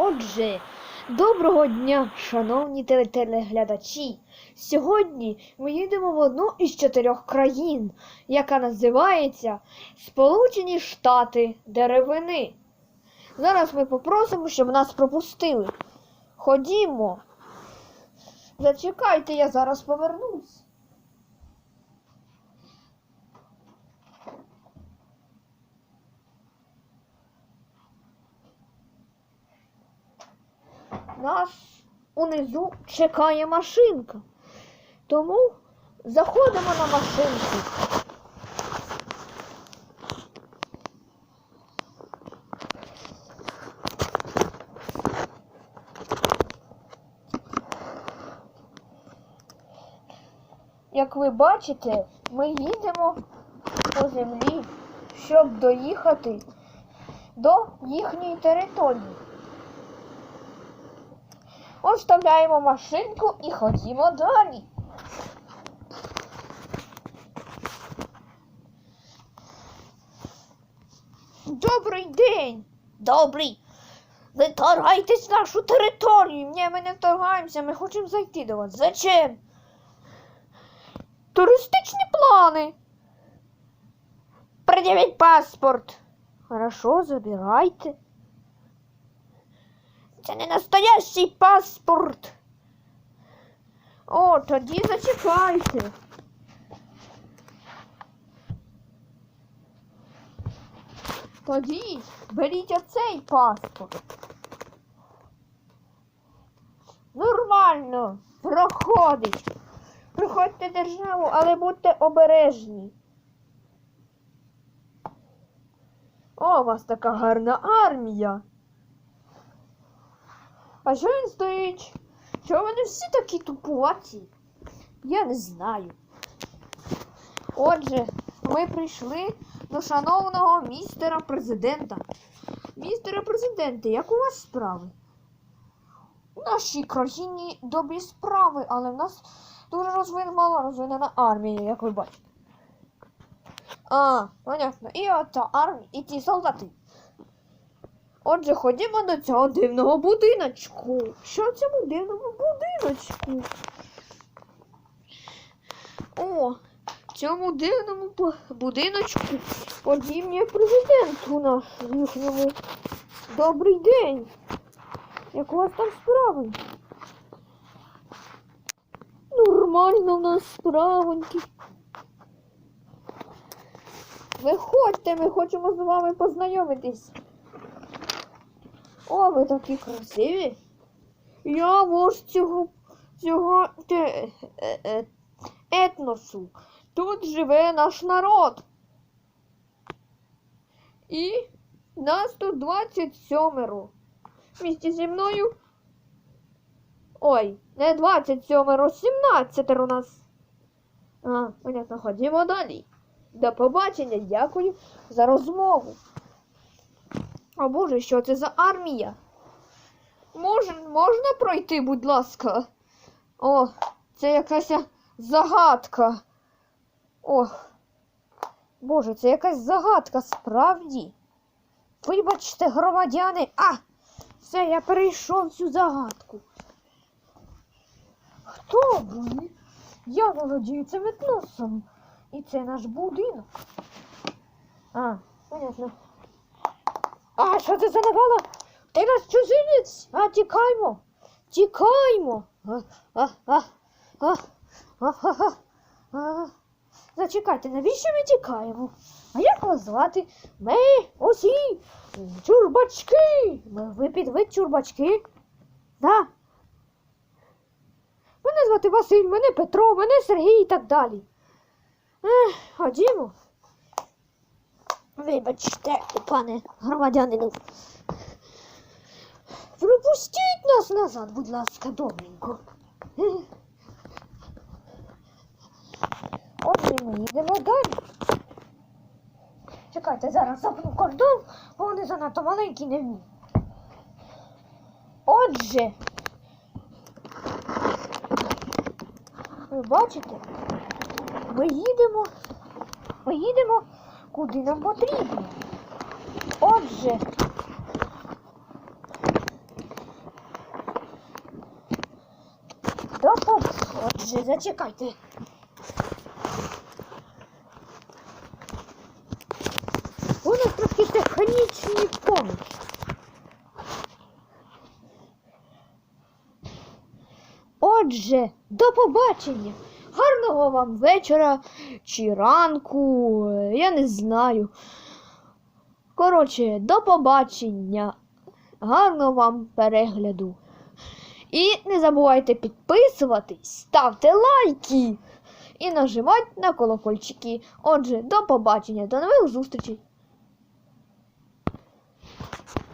Отже, доброго дня, шановні телеглядачі. Сьогодні ми їдемо в одну із чотирьох країн, яка називається Сполучені Штати Деревини. Зараз ми попросимо, щоб нас пропустили. Ходімо. Зачекайте, я зараз повернусь. Нас унизу чекає машинка. Тому заходимо на машинку. Як ви бачите, ми їдемо по землі, щоб доїхати до їхньої території. Оставляємо машинку і ходімо далі. Добрий день! Добрий! Ви торгайтесь нашу територію. Ні, ми не вторгаємося, ми хочемо зайти до вас. Зачем? Туристичні плани. Пред'явіть паспорт. Хорошо, забирайте. Це не настоящий паспорт. О, тоді зачекайте. Тоді беріть оцей паспорт. Нормально, проходить. Проходьте державу, але будьте обережні. О, у вас така гарна армія. А що він стоїть? Чого вони всі такі тупуваті? Я не знаю. Отже, ми прийшли до шановного містера президента. Містере президенте, як у вас справи? У нашій країні добрі справи, але в нас дуже розвинена, мало розвинена армія, як ви бачите. А, понятно. І ота армія, і ті солдати. Отже, ходімо до цього дивного будиночку. Що в цьому дивному будиночку? О, в цьому дивному будиночку подібні президент у нас їхньому. Добрий день. Як у вас там справи? Нормально в нас справоньки. Виходьте, ми хочемо з вами познайомитись. О, ви такі красиві. Я вождь цього, цього те, е, е, етносу. Тут живе наш народ. І нас тут 27. Вместе зі мною. Ой, не 27, 17 у нас. А, понятно, ходімо далі. До побачення, дякую за розмову. О Боже, що це за армія? Мож, можна пройти, будь ласка? О, це якась загадка. О, Боже, це якась загадка, справді. Вибачте, громадяни. А! Все, я перейшов цю загадку. Хто ви? Я володію цим етносом. І це наш будинок. А, понятно. А, що це за навала? Ти нас чужинець? А, тікаймо. Тікаймо. Зачекайте, навіщо ми тікаємо? А як вас звати? Ми усі чурбачки. Ви під вид чурбачки? Да. Мене звати Василь, мене Петро, мене Сергій і так далі. Ходімо. Вибачте, пане громадянину. Пропустіть нас назад, будь ласка, добренько. Отже, ми їдемо далі. Чекайте, зараз запну кордон, бо вони занадто маленькі не вміють. Отже. Ви бачите? Ми їдемо. Ми їдемо куди нам потрібно. Отже, Допом... Отже, зачекайте. У нас трохи технічні помилки. Отже, до побачення! Гарного вам вечора чи ранку, е, я не знаю. Коротше, до побачення. Гарного вам перегляду. І не забувайте підписуватись, ставте лайки і нажимайте на колокольчики. Отже, до побачення, до нових зустрічей!